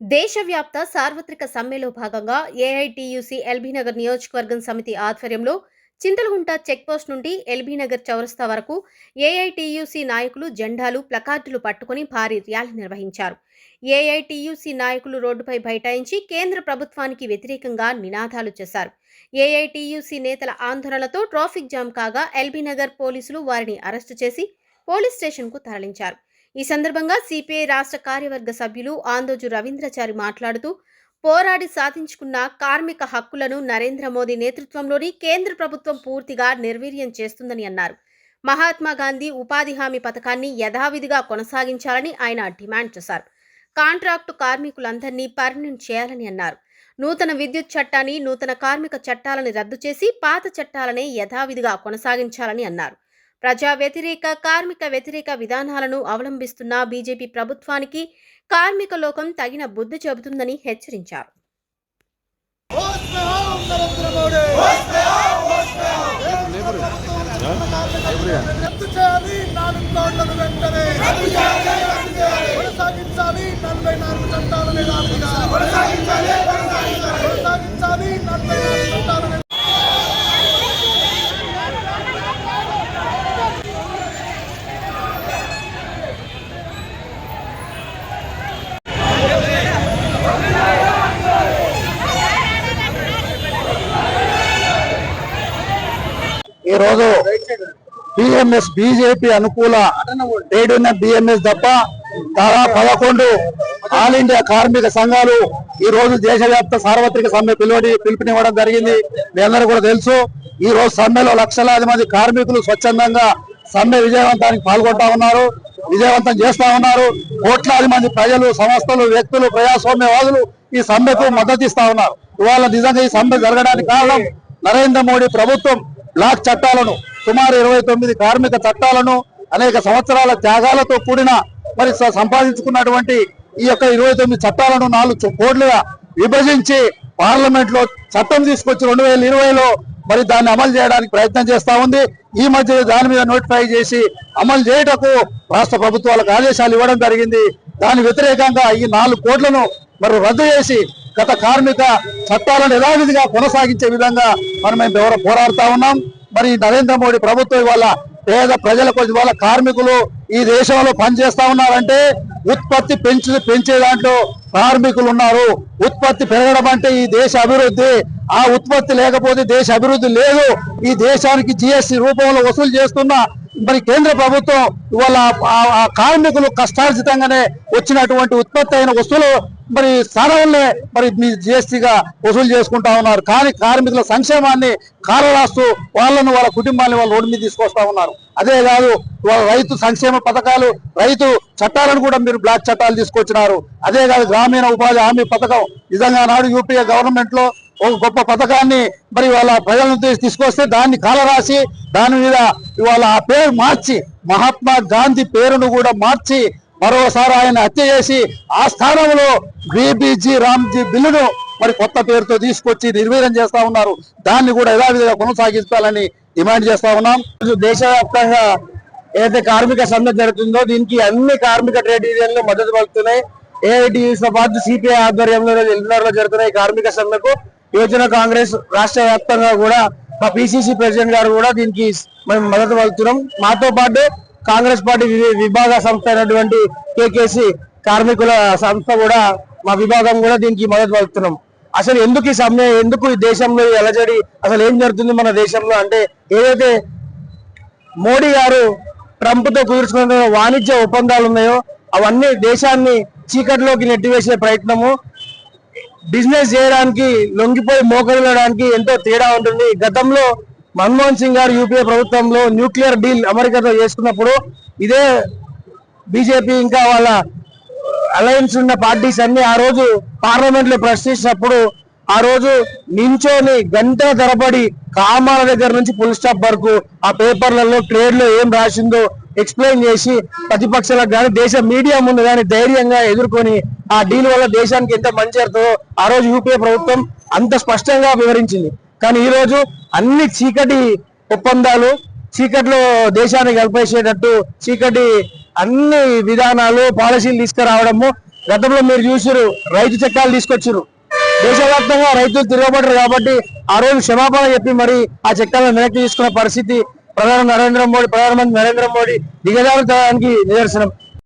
దేశవ్యాప్త సార్వత్రిక సమ్మెలో భాగంగా ఏఐటియుసి ఎల్బీనగర్ నియోజకవర్గం సమితి ఆధ్వర్యంలో చింతలగుంట చెక్పోస్ట్ నుండి ఎల్బీనగర్ చౌరస్తా వరకు ఏఐటియుసి నాయకులు జెండాలు ప్లకార్డులు పట్టుకుని భారీ ర్యాలీ నిర్వహించారు. ఏఐటియుసి నాయకులు రోడ్డుపై బైఠాయించి కేంద్ర ప్రభుత్వానికి వ్యతిరేకంగా నినాదాలు చేశారు. ఏఐటియుసి నేతల ఆందోళనలతో ట్రాఫిక్ జామ్ కాగా ఎల్బీనగర్ పోలీసులు వారిని అరెస్టు చేసి పోలీస్ స్టేషన్కు తరలించారు. ఈ సందర్భంగా సిపిఐ రాష్ట్ర కార్యవర్గ సభ్యులు ఆందోజు రవీంద్రచారి మాట్లాడుతూ పోరాడి సాధించుకున్న కార్మిక హక్కులను నరేంద్ర మోదీ నేతృత్వంలోని కేంద్ర ప్రభుత్వం పూర్తిగా నిర్వీర్యం చేస్తుందని అన్నారు. మహాత్మా గాంధీ ఉపాధి హామీ పథకాన్ని యథావిధిగా కొనసాగించాలని ఆయన డిమాండ్ చేశారు. కాంట్రాక్టు కార్మికులందరినీ పర్మనెంట్ చేయాలని అన్నారు. నూతన విద్యుత్ చట్టాన్ని నూతన కార్మిక చట్టాలను రద్దు చేసి పాత చట్టాలనే యథావిధిగా కొనసాగించాలని అన్నారు. ప్రజా వ్యతిరేక కార్మిక వ్యతిరేక విధానాలను అవలంబిస్తున్న బీజేపీ ప్రభుత్వానికి కార్మిక లోకం తగిన బుద్ధి చెబుతుందని హెచ్చరించారు. కొనసాగించాలి. నలభై నాలుగు రోజు బిఎంఎస్ బీజేపీ అనుకూల ట్రేడ్ యూనియన్ బిఎంఎస్ తప్ప దాదా పదకొండు ఆల్ ఇండియా కార్మిక సంఘాలు ఈ రోజు దేశవ్యాప్త సార్వత్రిక సమ్మె పిలువడి పిలుపునివ్వడం జరిగింది. మీ అందరూ కూడా తెలుసు. ఈ రోజు సమ్మెలో లక్షలాది మంది కార్మికులు స్వచ్ఛందంగా సమ్మె విజయవంతానికి పాల్గొంటా ఉన్నారు. విజయవంతం చేస్తా ఉన్నారు. కోట్లాది మంది ప్రజలు సంస్థలు వ్యక్తులు ప్రజాస్వామ్యవాదులు ఈ సమ్మెకు మద్దతు ఇస్తా ఉన్నారు. ఇవాళ నిజంగా ఈ సమ్మె జరగడానికి కారణం నరేంద్ర మోడీ ప్రభుత్వం. బ్లాక్ చట్టాలను సుమారు ఇరవై తొమ్మిది కార్మిక చట్టాలను అనేక సంవత్సరాల త్యాగాలతో కూడిన మరి సంపాదించుకున్నటువంటి ఈ యొక్క ఇరవై తొమ్మిది చట్టాలను నాలుగు చు- కోట్లుగా విభజించి పార్లమెంట్లో చట్టం తీసుకొచ్చి రెండు వేల ఇరవైలో మరి దాన్ని అమలు చేయడానికి ప్రయత్నం చేస్తా ఉంది. ఈ మధ్య దాని మీద నోటిఫై చేసి అమలు చేయటకు రాష్ట్ర ప్రభుత్వాలకు ఆదేశాలు ఇవ్వడం జరిగింది. దాని వ్యతిరేకంగా ఈ నాలుగు కోట్లను మరి రద్దు చేసి గత కార్మిక చట్టాలను యథావిధిగా కొనసాగించే విధంగా మనం మేము పోరాడుతూ పోరాడుతా ఉన్నాం. మరి నరేంద్ర మోడీ ప్రభుత్వం ఇవాళ పేద ప్రజలకు ఇవాళ కార్మికులు ఈ దేశంలో పనిచేస్తా ఉన్నారంటే ఉత్పత్తి పెంచు పెంచే దాంట్లో కార్మికులు ఉన్నారు. ఉత్పత్తి పెరగడం అంటే ఈ దేశ అభివృద్ధి. ఆ ఉత్పత్తి లేకపోతే దేశ అభివృద్ధి లేదు. ఈ దేశానికి జిఎస్టి రూపంలో వసూలు చేస్తున్న మరి కేంద్ర ప్రభుత్వం ఇవాళ ఆ- ఆ కార్మికులు కష్టార్జితంగానే వచ్చినటువంటి ఉత్పత్తి అయిన వస్తువులు మరి స్థానంలో మరి మీ జిఎస్టీగా వసూలు చేసుకుంటా ఉన్నారు. కానీ కార్మికుల సంక్షేమాన్ని కాలరాస్తూ వాళ్ళను వాళ్ళ కుటుంబాన్ని వాళ్ళ రోడ్డు మీద తీసుకొస్తా ఉన్నారు. అదే కాదు వాళ్ళ రైతు సంక్షేమ పథకాలు రైతు చట్టాలను కూడా మీరు బ్లాక్ చట్టాలు తీసుకొచ్చినారు. అదే కాదు గ్రామీణ ఉపాధి హామీ పథకం. నిజంగా నాడు యూపీఏ గవర్నమెంట్లో ఒక గొప్ప పథకాన్ని మరి వాళ్ళ ప్రజలను తీసుకొస్తే దాన్ని కాలరాసి దాని మీద ఇవాళ ఆ పేరు మార్చి మహాత్మా గాంధీ పేరును కూడా మార్చి మరోసారి ఆయన హత్య చేసి ఆ స్థానంలో బీబీజీ రామ్జీ బిల్లును మరి కొత్త పేరుతో తీసుకొచ్చి నిర్వీర్యం చేస్తా ఉన్నారు. దాన్ని కూడా యథావిధిగా కొనసాగించాలని డిమాండ్ చేస్తా ఉన్నాం. దేశవ్యాప్తంగా ఏదైతే కార్మిక సమ్మె జరుగుతుందో దీనికి అన్ని కార్మిక ట్రేడ్ యూనియన్లు మద్దతు పలుకుతున్నాయి. ఏఐటితో పాటు సిపిఐ ఆధ్వర్యంలో ఎల్బీఆర్లో జరుగుతున్న ఈ కార్మిక సమ్మెకు యువజన కాంగ్రెస్ రాష్ట్ర వ్యాప్తంగా కూడా మా పిసిసి ప్రెసిడెంట్ గారు కూడా దీనికి మేము మద్దతు పలుకుతున్నాం. మాతో పాటు కాంగ్రెస్ పార్టీ విభాగ సంస్థ అయినటువంటి కేకేసి కార్మికుల సంస్థ కూడా మా విభాగం కూడా దీనికి మద్దతు పలుకుతున్నాం. అసలు ఎందుకు ఈ సమ్మె ఎందుకు ఈ దేశంలో ఎలజడి అసలు ఏం జరుగుతుంది మన దేశంలో? అంటే ఏదైతే మోడీ గారు ట్రంప్తో కుదుర్చుకున్న వాణిజ్య ఒప్పందాలు ఉన్నాయో అవన్నీ దేశాన్ని చీకటిలోకి నెట్టివేసే ప్రయత్నము బిజినెస్ చేయడానికి లొంగిపోయి మోకరిల్లడానికి ఎంతో తేడా ఉంటుంది. గతంలో మన్మోహన్ సింగ్ గారు యూపీఏ ప్రభుత్వంలో న్యూక్లియర్ డీల్ అమెరికాతో చేసుకున్నప్పుడు ఇదే బీజేపీ ఇంకా వాళ్ళ అలయన్స్ ఉన్న పార్టీస్ అన్ని ఆ రోజు పార్లమెంట్లో ప్రశ్నించినప్పుడు ఆ రోజు నించోని గంట తరబడి కామాల దగ్గర నుంచి పుల్ స్టాప్ వరకు ఆ పేపర్లలో ట్రేడ్లో ఏం రాసిందో ఎక్స్ప్లెయిన్ చేసి ప్రతిపక్షాలకు కానీ దేశ మీడియా ముందు కానీ ధైర్యంగా ఎదుర్కొని ఆ డీల్ వల్ల దేశానికి ఎంత మంచి జరుగుతుందో ఆ రోజు యూపీఏ ప్రభుత్వం అంత స్పష్టంగా వివరించింది. కానీ ఈ రోజు అన్ని చీకటి ఒప్పందాలు చీకట్లో దేశాన్ని కలిపేసేటట్టు చీకటి అన్ని విధానాలు పాలసీలు తీసుకురావడము గతంలో మీరు చూసారు రైతు చట్టాలు తీసుకొచ్చారు దేశవ్యాప్తంగా రైతులు తిరగబడ్డారు కాబట్టి ఆ రోజు క్షమాపణ చెప్పి మరి ఆ చట్టాలను వెనక్కి తీసుకున్న పరిస్థితి ప్రధాని నరేంద్ర మోడీ ప్రధానమంత్రి నరేంద్ర మోడీ దిగజారుతానికి నిదర్శనం.